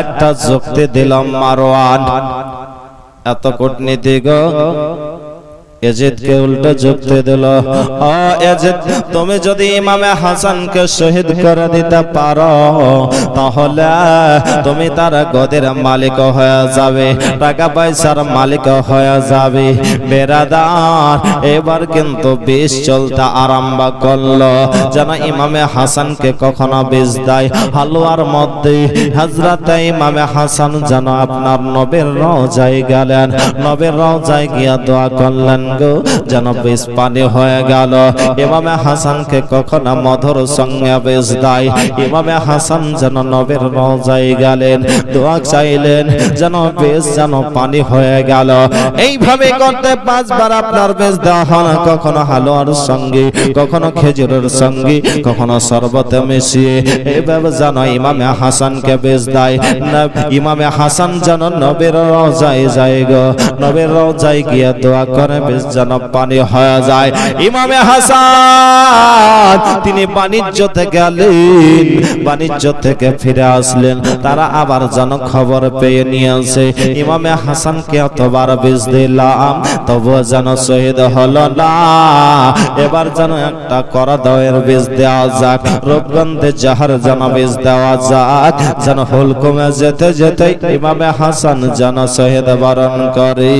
একটা যুক্তি দিলাম মারোয়ান এত কূটনীতি গো। এজিদকে উল্টো যুক্তি দিল। এজিদ, তুমি যদি ইমামে হাসানকে শহীদ করে দিতে পারো, তাহলে তুমি তার গদের মালিক হয়ে যাবে, টাকা পয়সার মালিক হয়ে যাবে। বেরাদার, এবার কিন্তু বিষ চলতে আরম্ভ করল। যেন ইমামে হাসানকে কখনো বিষ দেয়। হালুয়ার মধ্যে হজরত ইমামে হাসান যেন আপনার নবের রোজায় গেলেন। নবের রোজায় গিয়া দোয়া করলেন গো যেন বেশ পানি হয়ে গেল। ইমামে হাসানকে কখনো মধুর সঙ্গে বেশ দেয়। ইমামে হাসান যেন নবের রোজায় গেলেন, দোয়া চাইলেন যেন বেশ যেন পানি হয়ে গেল। এইভাবে করতে পাঁচবার আপনার বেশ দেওয়া হয় কখনো হালুয়ার সঙ্গে, কখনো খেজুরের সঙ্গে, কখনো শরবতে মিশিয়ে। এইভাবে যেন ইমামে হাসানকে বেশ দেয়। ইমামে হাসান যেন নবের রোজায় যায় গো। নবের রোজায় গিয়ে দোয়া করে বেশ যেন পানি হয়ে যায়। ইমামে হাসান, তিনি বাণিজ্য থেকে গেলেন বাণিজ্য থেকে ফিরে আসলেন। তারা আবার যেন খবর পেয়ে নিয়ে ইমামে হাসানকে অতবার বেশ দিলাম, তবুও যেন শহীদ হলো না। এবার যেন একটা করা দয়ের বীজ দেওয়া যাক। রূপগন্ধে জাহার যেন বীজ দেওয়া যাক। যেন হুলকুমে যেতে যেতে ইমামে হাসান যেন শহীদ বরণ করে।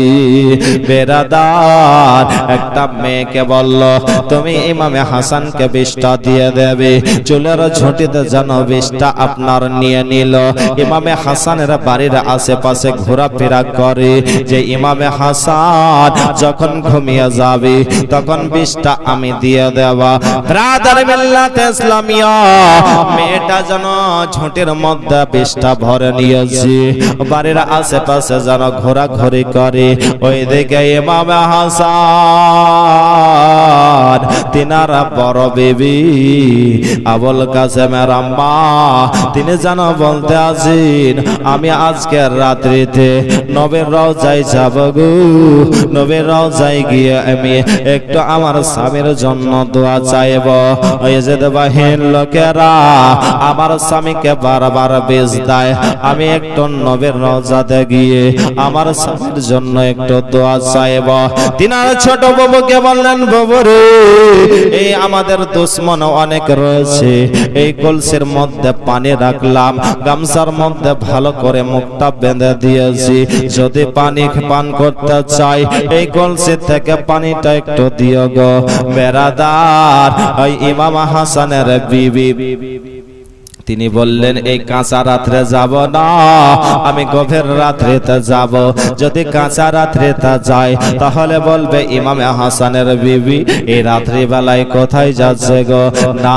বেরাদার একটা মেয়েকে বলল, তুমি ইমামে হাসানকে বিষটা দিয়ে দেবে। চুলের ঝুঁটিতে যেন বিষটা আপনার নিয়ে নিল। ইমামে হাসানের বাড়ির আশেপাশে ঘোরাফেরা করে যে ইমামে হাসান যখন ঘুমিয়ে যাবে, তখন বিষটা আমি দিয়ে দেওয়া। ব্রাদার মিল্লাত ইসলামিয়া, মেয়েটা যেন ঝুঁটির মধ্যে বিষটা ভরে নিয়েছে। বাড়ির আশেপাশে যেন ঘোরাঘুরি করে। ওই দিকে ইমামে হাসান তিনারা বড় বেবি আবুল কাসেমের আম্মা। তিনি যেন বলতে আছেন আমি আজকের রাত্রিতে নবের রওজায় যাব গো। নবের রওজায় গিয়ে আমি একটু আমার স্বামীর জন্য দোয়া চাইব। ওই যে বাহিন লোকেরা, আমার স্বামীকে বারবার বেশ দেয়। আমি একটু নবের রওজাতে গিয়ে আমার স্বামীর জন্য একটু দোয়া চাইব। তিনার ছোট বাবুকে বললেন বাবু রে? এই আমাদের দুশ্মন অনেক রয়েছে। এই কলসের মধ্যে পানি রাখলাম, গামছার মধ্যে ভালো করে মুখটা বেঁধে দিয়েছি। যদি পানি পান করতে চাই, এই কলসি থেকে পানিটা একটু দিও গো। বেড়াদার, ওই ইমাম হাসানের বিবি। তিনি বললেন, এই কাঁচা রাত্রে যাব না। আমি গভীর রাত্রিতে যাব। যদি কাঁচা রাত্রিতে যায়, তাহলে বলবে, ইমামে হাসানের বিবি, এই রাত্রি বেলায় কোথায় যাচ্ছে গো? না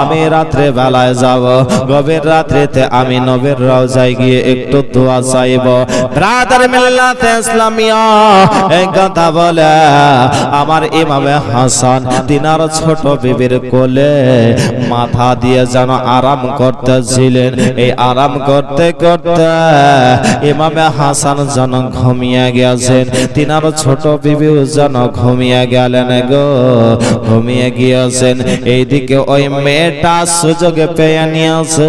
আমি রাত্রে বেলায় যাব। গভীর রাত্রিতে আমি নবীর রাও রওজায় গিয়ে একটু দোয়া চাইব। ব্রাদার মিল্লাতে ইসলামিয়া, এই কথা বলে, আমার ইমামে হাসান তিনার ছোট বিবির কোলে মাথা দিয়ে যেন আরাম করতেছিলেন। এই আরাম করতে করতে ইমামে হাসান যেন ঘুমিয়ে গেছেন তিনার ছোট বিবিও যেন ঘুমিয়ে গেলেন গো, ঘুমিয়ে গিয়েছেন। এইদিকে ওই মেয়েটা সুযোগে পেয়ে নিয়েছে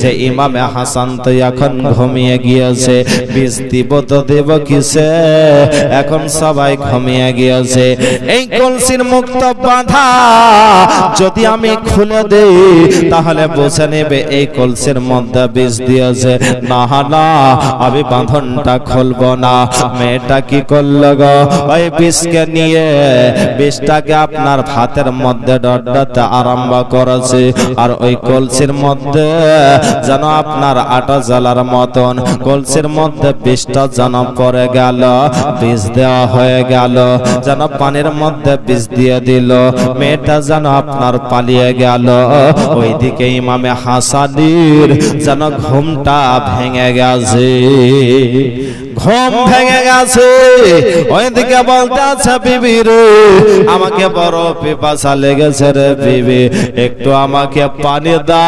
যে ইমামে হাসান তো এখন ঘুমিয়ে গিয়েছে। বিষ দিব তো দেব কিসে? এখন সবাই ঘুমিয়ে গিয়েছে। এই কলসির মুক্ত বাধা যদি আমি খুলে দেই তাহলে বুঝে নেবে এই কলসির মধ্যে বিষ দিয়েছে। না না আমি বাঁধনটা খুলবো না। মেয়েটা কি করল গো? ওই বিষকে নিয়ে বিষটাকে আপনার হাতের মধ্যে ডডাতে আরম্ভ করেছে। আর ওই কলসির মধ্যে যেন আপনার আটা জ্বালার মতন কলসির মধ্যে বিষটা যেন পড়ে গেল বিষ দেওয়া হয়ে গেল, যেন পানির মধ্যে বিষ দিয়ে দিল। মেয়েটা যেন আপনার পালিয়ে গেল। ওইদিকে ইমামে হাসানির যেন ঘুমটা ভেঙে গেছে। ঘুম ভেঙে গেছে। ওইদিকে বলতে আছে বিবি রে, আমাকে বড় পিপাসা লেগেছে রে বিবি, একটু আমাকে পানি দাও।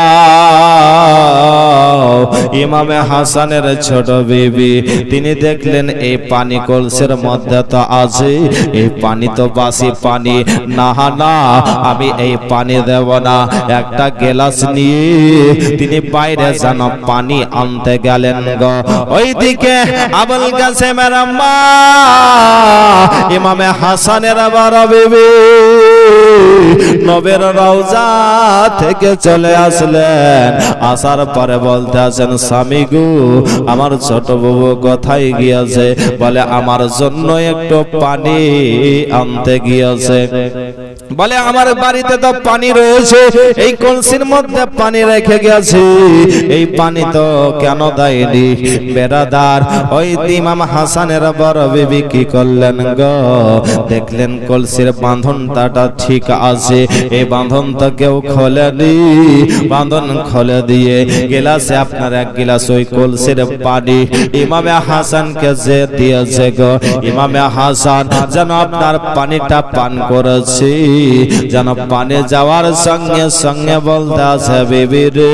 ইমামে হাসানের ছোট বিবি, তিনি দেখলেন এই পানি কলসের মধ্যে তো আছে, এই পানি তো বাসি পানি। না না, আমি এই পানি দেব না, একটা গেলাস নিয়ে। তিনি বাইরে যেন পানি আনতে গেলেন গো। ওইদিকে আবুল কাসেমের আম্মা ইমামে হাসানের আবার বিবি। নবের রওজা থেকে চলে আসলেন। আসার পরে বলতে আছেন স্বামী গো আমার ছোট বাবু কোথায় গিয়েছে? বলে আমার জন্য একটু পানি আনতে গিয়েছে। বলে, আমার বাড়িতে তো পানি রয়েছে। এই কলসির মধ্যে পানি রেখে গেছে। এই পানি তো কেন দেয়নি? বেড়াদার, ওই ইমাম হাসানের বড় বিবি কি করলেন গো? দেখলেন কলসির বাঁধনটাটা ঠিক আছে। এই বাঁধন তো কেউ খোলেনি। বাঁধন খোলে দিয়ে গিলাসে আপনার এক গিলাস ওই কলসির পানি ইমামে হাসানকে যে দিয়েছে গো। ইমামে হাসান যেন আপনার পানিটা পান করেছি। যেন পানে যাওয়ার সঙ্গে সঙ্গে বলতে আছে বেবি রে,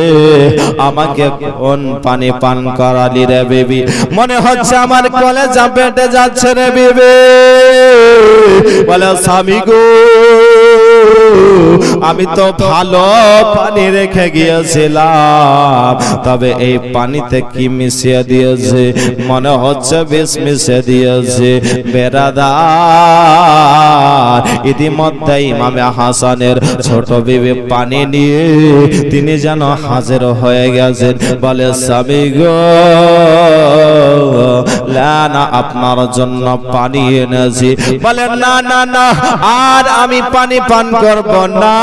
আমাকে কোন পানি পান করালি রে বেবি? মনে হচ্ছে আমার কলেজা পেটে যাচ্ছে রে বেবি। বলে, স্বামী গো আমি তো ভালো পানি রেখে গিয়েছিলাম, তবে এই পানিতে কি মিশিয়ে দিয়েছে? মনে হচ্ছে বেশ মিশিয়ে দিয়েছে। বেড়াদার ইতিমধ্যে ইমামে হাসানের ছোট বিবি পানি নিয়ে তিনি যেন হাজির হয়ে গেছেন। বলে, স্বামী গো না আপনার জন্য পানি এনেছি। বলে, না না না, আর আমি পানি পান করব না।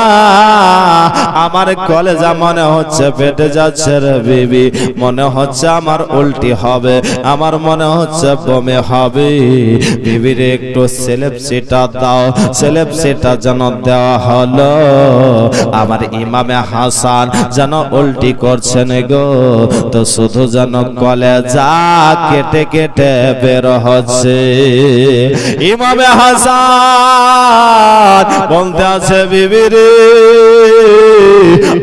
আমার কলেজা মনে হচ্ছে পেটে যাচ্ছে রে বিবি। মনে হচ্ছে আমার উল্টি হবে, আমার মনে হচ্ছে বমে হবে। বিবির একটু সেলেপ সেটা দাও সেলেপ সেটা যেন দেওয়া হলো। আমার ইমামে হাসান যেন উল্টি করছেন গো। তো শুধু যেন কলেজা কেটে কেটে বের হচ্ছে। ইমামে হাসান বলতে আছে বিবিরে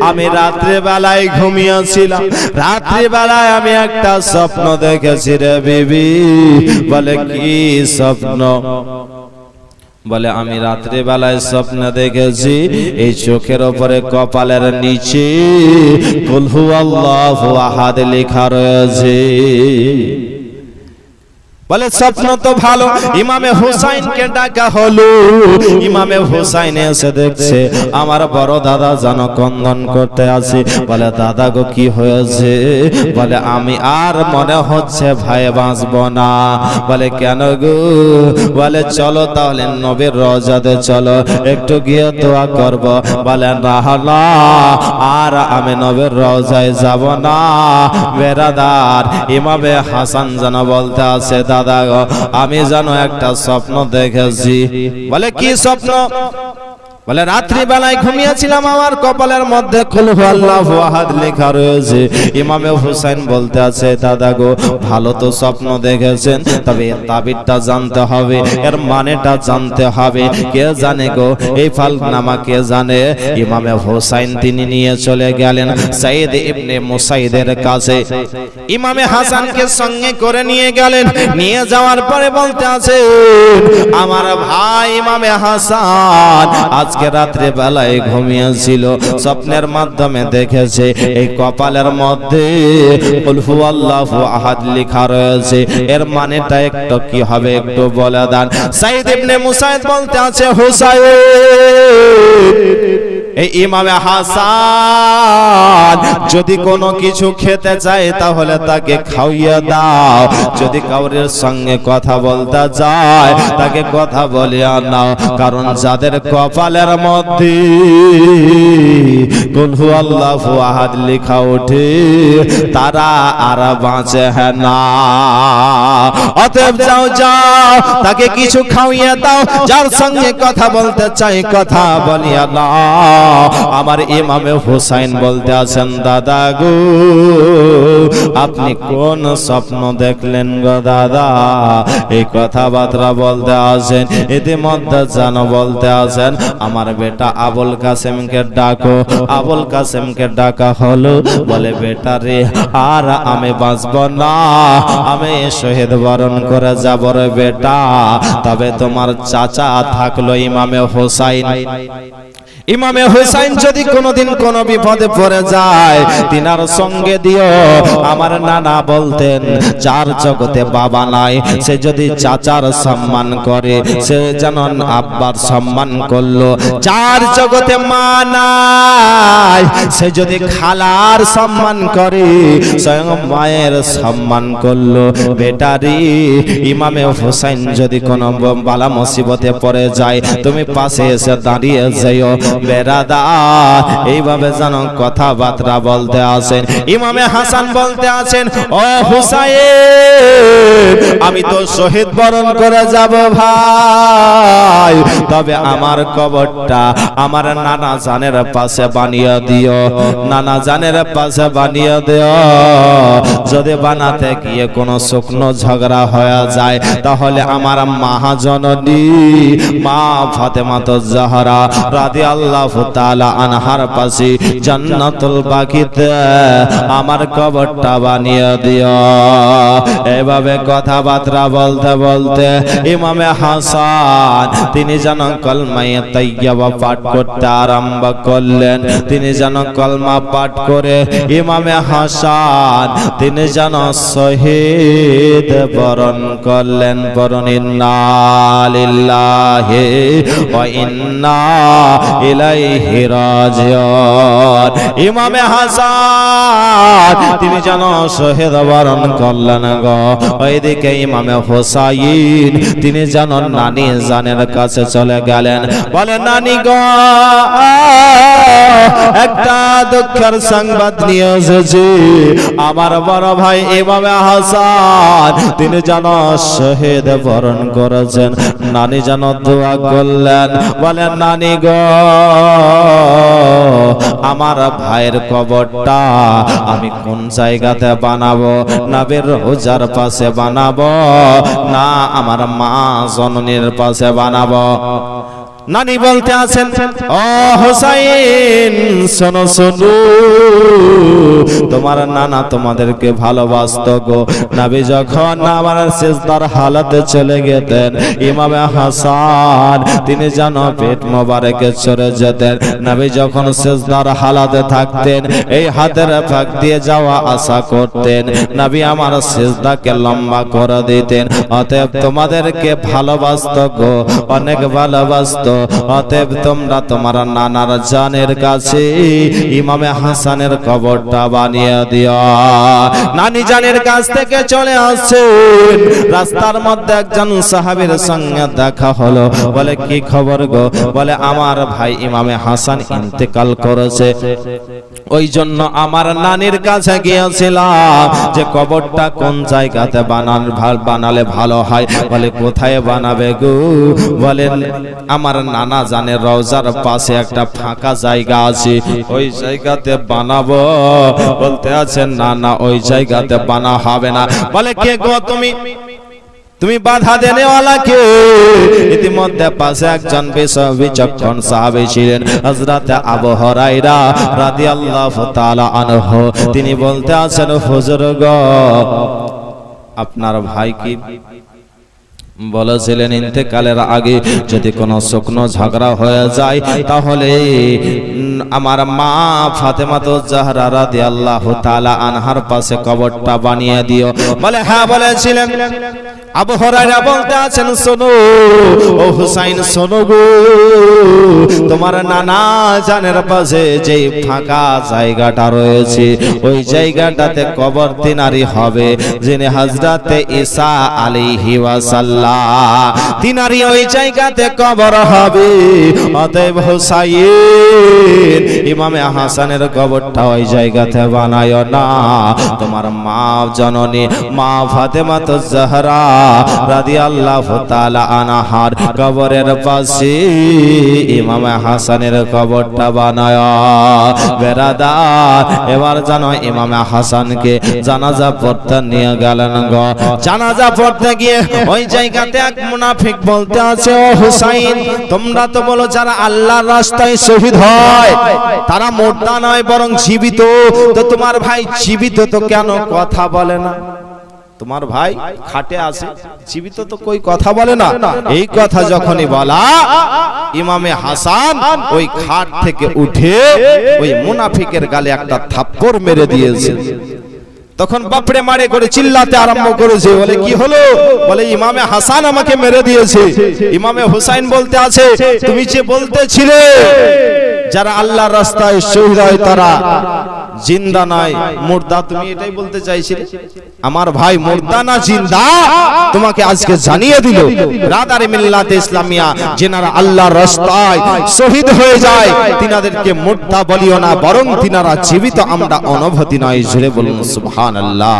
আমি রাত্রে বেলায় ঘুমিয়েছিলাম। রাত্রি বেলায় আমি একটা স্বপ্ন দেখেছি রে বিবি। বলে, কি স্বপ্ন? বলে, আমি রাত্রে বেলায় স্বপ্ন দেখেছি, এই চোখের ওপরে কপালের নিচে কুলহু আল্লাহ আহাদ লেখা রয়েছে। বলে, স্বপ্ন তো ভালো। ইমামে হুসাইনকে ডাকা হলো। ইমামে হুসাইন এসে দেখছে, আমার বড় দাদা যেন কন্দন করতে আছে বলে, দাদা গো, কি হয়েছে? বলে, আমি আর মনে হচ্ছে ভাই বাঁচব না। বলে, কেন গো? বলে, চলো তাহলে নবীর রজাতে চলো, একটু গিয়ে দোয়া করব। বলে, না না, আর আমি নবীর রজায় যাব না। বেরাদার, ইমামে হাসান যেন বলতে আছে দাদা গো আমি যেন একটা স্বপ্ন দেখেছি। বলে কি স্বপ্ন? বলে রাত্রি বেলায় ঘুমিয়েছিলাম, আমার কপালের মধ্যে লেখা রয়েছে। ইমামে হুসাইন বলতে আছে, দাদা গো, ভালো তো স্বপ্ন দেখেছেন, তবে তাবিরটা জানতে হবে, এর মানেটা জানতে হবে। কে জানে গো, এই ফালনামা কে জানে? ইমামে হুসাইন তিনি নিয়ে চলে গেলেন সাইদ ইবনে মুসাইদের কাছে। ইমামে হাসানকে সঙ্গে করে নিয়ে গেলেন, নিয়ে যাওয়ার পরে বলতে আছে, আমার ভাই ইমামে হাসান আজকে রাত্রে বেলায় ঘুমিয়েছিল, স্বপ্নের মাধ্যমে দেখেছে, এই কপালের মধ্যে আহাদ লেখা রয়েছে। এর মানেটা একটু কি হবে একটু বলে দেন। সাইদ ইবনে মুসাইদ বলতে আছে, হুসাইন। এই ইমামে হাসান যদি কোনো কিছু খেতে চায় তাহলে তাকে খাওয়িয়ে দাও। যদি কাউরের সঙ্গে কথা বলতে যায় তাকে কথা বলিয়া নাও। কারণ যাদের কপালের মধ্যে কুলহু আল্লাহু আহাদ লেখা ওঠে, তারা আর বাঁচে না। অতএব যাও যাও, তাকে কিছু খাওয়িয়ে দাও। যার সঙ্গে কথা বলতে চাই কথা বলিয়া নাও। আমার ইমামে হুসাইন বলতে আছেন, দাদা গো, আপনি কোন স্বপ্ন দেখলেন গো দাদা? এই কথাবার্তা বলতে আছেন ইতিমধ্যে জানো বলতে আছেন আমার বেটা আবুল কাসেমকে ডাকো। আবুল কাসেমকে ডাকা হলো, বলে, বেটা রে, আর আমি বাঁচব না, আমি শহীদ বরণ করে যাব রে বেটা, তবে তোমার চাচা থাকল ইমামে হোসাইন। ইমামে হুসাইন যদি কোনোদিন কোন বিপদে পড়ে যায়, তিনার সঙ্গে দিও। আমার নানা বলতেন চার জগতে বাবা নাই, সে যদি চাচার সম্মান করে, সে যেন আব্বার সম্মান করল। চার জগতে মা নাই সে যদি খালার সম্মান করে, স্বয়ং মায়ের সম্মান করল। বেটারি, ইমামে হুসাইন যদি কোনো বালা মুসিবতে পড়ে যায়, তুমি পাশে এসে দাঁড়িয়ে যাইও বেরাদা, এইভাবে যেন কথাবার্তা বলতে আছেন ইমামে হাসান বলতে আছেন ও হুসাইন, আমি তো শহীদ বরণ করে যাব ভাই। তবে আমার কবরটা আমার নানা জানের পাশে বানিয়ে দিও। নানা জানের পাশে বানিয়ে দিও। যদি বানাতে গিয়ে কোনো শুকনো ঝগড়া হয়ে যায়, তাহলে আমার মহাজননী, মা ফাতেমা তো জাহরা রাদি আল্লাহ আনহার পাশে জান্নাতুল বাকিতে আমার কবরটা বানিয়ে দিও। এভাবে কথাবার্তা বলতে বলতে ইমামে হাসান, তিনি যেন কলমায়ে তাইয়্যিবা পাঠ করতে আরম্ভ করলেন। তিনি যেন কলমা পাঠ করে ইমামে হাসান, তিনি যেন শহীদ বরণ করলেন। বরণ ইন্না লিল্লাহি ওয়া ইন্না ইলাইহি রাজিউন। ইমামে হাসান, তিনি যেন শহীদ বরণ করলেন গো। ওইদিকে ইমামে হোসাইন, তিনি যেন নানি জানের কাছে চলে গেলেন। বলে, নানি গো একটা দুঃখের সংবাদ নিয়ে এসেছি। আমার বড় ভাই এভাবে হাসান, তিনি যেন শহীদ বরণ করেছেন। নানি যেন দোয়া করলেন, বলেন, নানি গো, আমার ভাইয়ের কবরটা আমি কোন জায়গাতে বানাবো? নাবির রোজার পাশে বানাবো? না, আমার মা জননীর পাশে বানাবো? নানি বলতে আছেন, ও হোসাইন, শোনো শোনো, তোমার নানা তোমাদেরকে ভালোবাসত গো। নাবি যখন আমার শেষদার হালাতে চলে গেতেন, ইমামে হাসান, তিনি যেন পেট মোবারকে চলে যেতেন। নাবি যখন শেষদার হালাতে থাকতেন, এই হাতের ফাঁক দিয়ে যাওয়া আশা করতেন। নাবি আমার শেষদাকে লম্বা করে দিতেন, অতএব তোমাদেরকে ভালোবাসত গো, অনেক ভালোবাসত অতএব তোমরা তোমার নানার জানের কাছে ইমামে হাসানের কবরটা বানিয়ে দিও। নানি জানের কাছ থেকে চলে আসছেন রাস্তার মধ্যে একজন সাহাবীর সঙ্গে দেখা হলো। বলে, কি খবর গো? বলে, আমার ভাই ইমামে হাসান ইন্তেকাল করেছে। ওই জন্য আমার নানির কাছে গিয়েছিলাম যে কবরটা কোন জায়গাতে বানান, বানালে ভালো হয়। বলে, কোথায় বানাবে গো? বলেন, আমার নানা জানে রওজার পাশে একটা ফাঁকা জায়গা আছে, ওই জায়গাতে বানাবো। বলতে আছেন না না, ওই জায়গাতে বানা হবে না। বলে, কে গো তুমি? তুমি বাধা দেনেওয়ালা কে? ইতিমধ্যে পাশে একজন বিচক্ষণ সাহাবী ছিলেন, হযরত আবু হুরায়রা রাদিয়াল্লাহু তাআলা আনহু। তিনি বলতে আছেন, হুজুর গো, আপনার ভাই কি বলেছিলেন, ইন্তেকালের আগে যদি কোনো শুকনো ঝগড়া হয়ে যায়, তাহলে আমার মা ফাতেমা তো জাহরা রাদিয়াল্লাহু তাআলা আনহার পাশে কবরটা বানিয়ে দিও। বলে হ্যাঁ বলেছিলেন। আবু বলতে আছেন, শোনো, ও হুসাইন, শোনো গো, তোমার নানা জানের পাশে যে ফাঁকা জায়গাটা রয়েছে, ওই জায়গাটাতে কবর তিনারি হবে, যিনি হযরতে ঈসা আলাইহি ওয়াসাল্লাম আল্লাহ। তিনারই ওই জায়গাতে কবর হবে। অতএব হুসাইন, ইমামে হাসানের কবরটা ওই জায়গাতে বানায় না। তোমার মা জননী, মা ফাতেমা তো জাহরা, রাদিয়াল্লাহু তাআলা আনহার কবরের পাশে ইমামে হাসানের কবরটা বানায়। বেরাদার, এবার জানো ইমামে হাসানকে জানাজা পড়তে নিয়ে গেলেন গো। জানাজা পড়তে গিয়ে ওই জায়গাতে এক মুনাফিক বলতে আছে, ও হুসাইন, তোমরা তো বলো যারা আল্লাহর রাস্তায় শহীদ হয়, তারা মোর্দা নয় বরং জীবিত। তো তোমার ভাই জীবিত তো কেন কথা বলে না? তোমার ভাই খাটে আছে, জীবিত তো কই কথা বলে না? এই কথা যখনই বলা, ইমামে হাসান ওই খাট থেকে উঠে ওই মুনাফিকের গালে একটা থাপ্পড় মেরে দিয়েছে। তখন বাপড়ে মারে করে চিল্লাতে আরম্ভ করেছে। বলে, কি হলো? বলে, ইমামে হাসান আমাকে মেরে দিয়েছে। ইমামে হুসাইন বলতে আছে, তুমি যে বলতেছিলে, যারা আল্লাহ রাস্তায় শহীদ হয় তারা জিন্দা নাই মুর্দা তুমি এটাই বলতে চাইছিলে? আমার ভাই মুর্দা না জিন্দা? তোমাকে আজকে জানিয়ে দিল রাদারে মিল্লাত ইসলামিয়া যেনারা আল্লাহর রাস্তায় শহীদ হয়ে যায় তিনাদেরকে মুর্দা বলিও না বরং তিনারা জীবিত আমরা অনুভূতি নয় জুড়ে বলুন সুবহানাল্লাহ।